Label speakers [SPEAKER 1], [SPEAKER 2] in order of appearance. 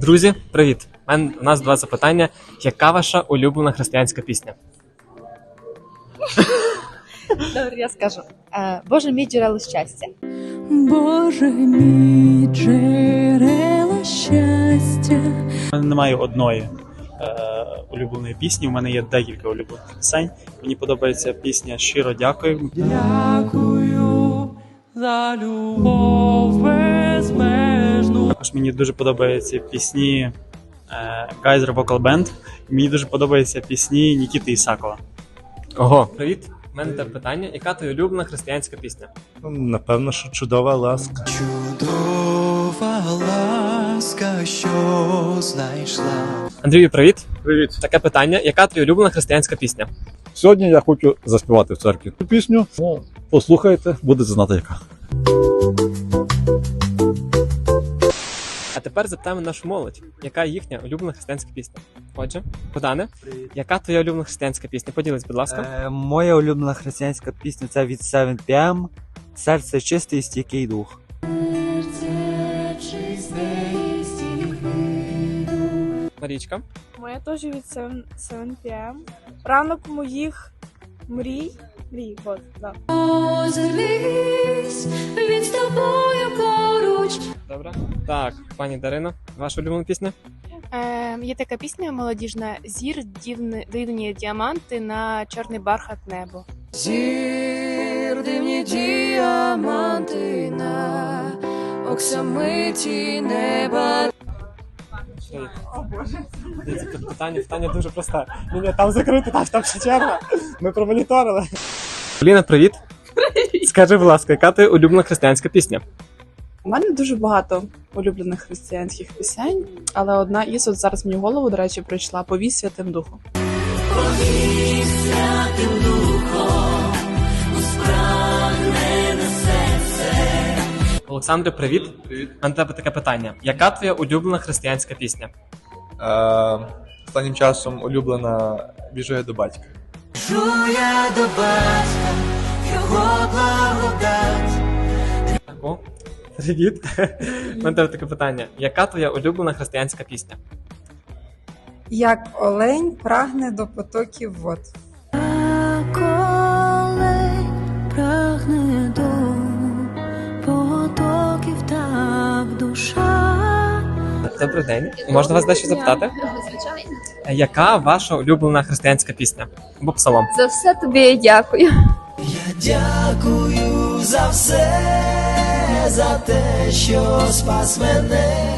[SPEAKER 1] Друзі, привіт! У мене нас два запитання. Яка ваша улюблена християнська пісня?
[SPEAKER 2] Добре, я скажу. Е, Боже мій джерело щастя.
[SPEAKER 3] Боже мій джерело щастя.
[SPEAKER 4] У мене немає одної е, улюбленої пісні. У мене є декілька улюблених пісень. Мені подобається пісня Щиро дякую.
[SPEAKER 5] Дякую за любов безмежну.
[SPEAKER 4] Також мені дуже подобаються пісні е, Geyser Vocal Band. І мені дуже подобаються пісні Нікіти Ісакова.
[SPEAKER 1] Ого, привіт! У мене таке питання. Яка твоя улюблена християнська пісня?
[SPEAKER 6] Ну, Напевно, що чудова ласка.
[SPEAKER 5] Чудова ласка, що знайшла.
[SPEAKER 1] Андрію, привіт!
[SPEAKER 7] Привіт.
[SPEAKER 1] Таке питання. Яка твоя улюблена християнська пісня?
[SPEAKER 7] Сьогодні я хочу заспівати в церкві цю пісню. Ну, послухайте, будете знати яка.
[SPEAKER 1] Тепер запитаємо нашу молодь, яка їхня улюблена християнська пісня? Отже, Богдане, яка твоя улюблена християнська пісня? Поділись, будь ласка.
[SPEAKER 8] Е, моя улюблена християнська пісня це від 7 PM. Серце чисте і стійкий дух.
[SPEAKER 1] Марічка.
[SPEAKER 9] Моя теж від 7, 7 PM. Ранок моїх мрій. Мрій, от, да.
[SPEAKER 3] Озирись,
[SPEAKER 1] Добре. Так, пані Дарина, ваша улюблена пісня?
[SPEAKER 10] Е, є така пісня молодіжна Зір дивні, дивні діаманти на чорний бархат небо.
[SPEAKER 3] Зір дивні діаманти на оксамиті неба.
[SPEAKER 1] О Боже. Це питання, питання дуже просте. Ні, ні, там закрито, там, там ще черга. Ми промоніторили. Поліна, привіт. Привіт. Скажи, будь ласка, яка ти улюблена християнська пісня?
[SPEAKER 11] У мене дуже багато улюблених християнських пісень, але одна із от зараз мені в голову, до речі, прийшла повість святим духом.
[SPEAKER 1] Олександре, привіт. Привіт. У мене тебе таке питання. Яка твоя улюблена християнська пісня?
[SPEAKER 12] Е, останнім часом улюблена біжу я до батька.
[SPEAKER 5] Жуя до батька, його благодать.
[SPEAKER 1] О, привіт. У мене тебе таке питання. Яка твоя улюблена християнська пісня?
[SPEAKER 13] Як олень прагне до потоків вод.
[SPEAKER 3] Коли прагне до потоків так душа.
[SPEAKER 1] Добрий день. Можна вас дещо запитати?
[SPEAKER 10] Звичайно.
[SPEAKER 1] Яка ваша улюблена християнська пісня? Або псалом?
[SPEAKER 10] За все тобі дякую.
[SPEAKER 5] Я дякую за все, за те, що спас мене.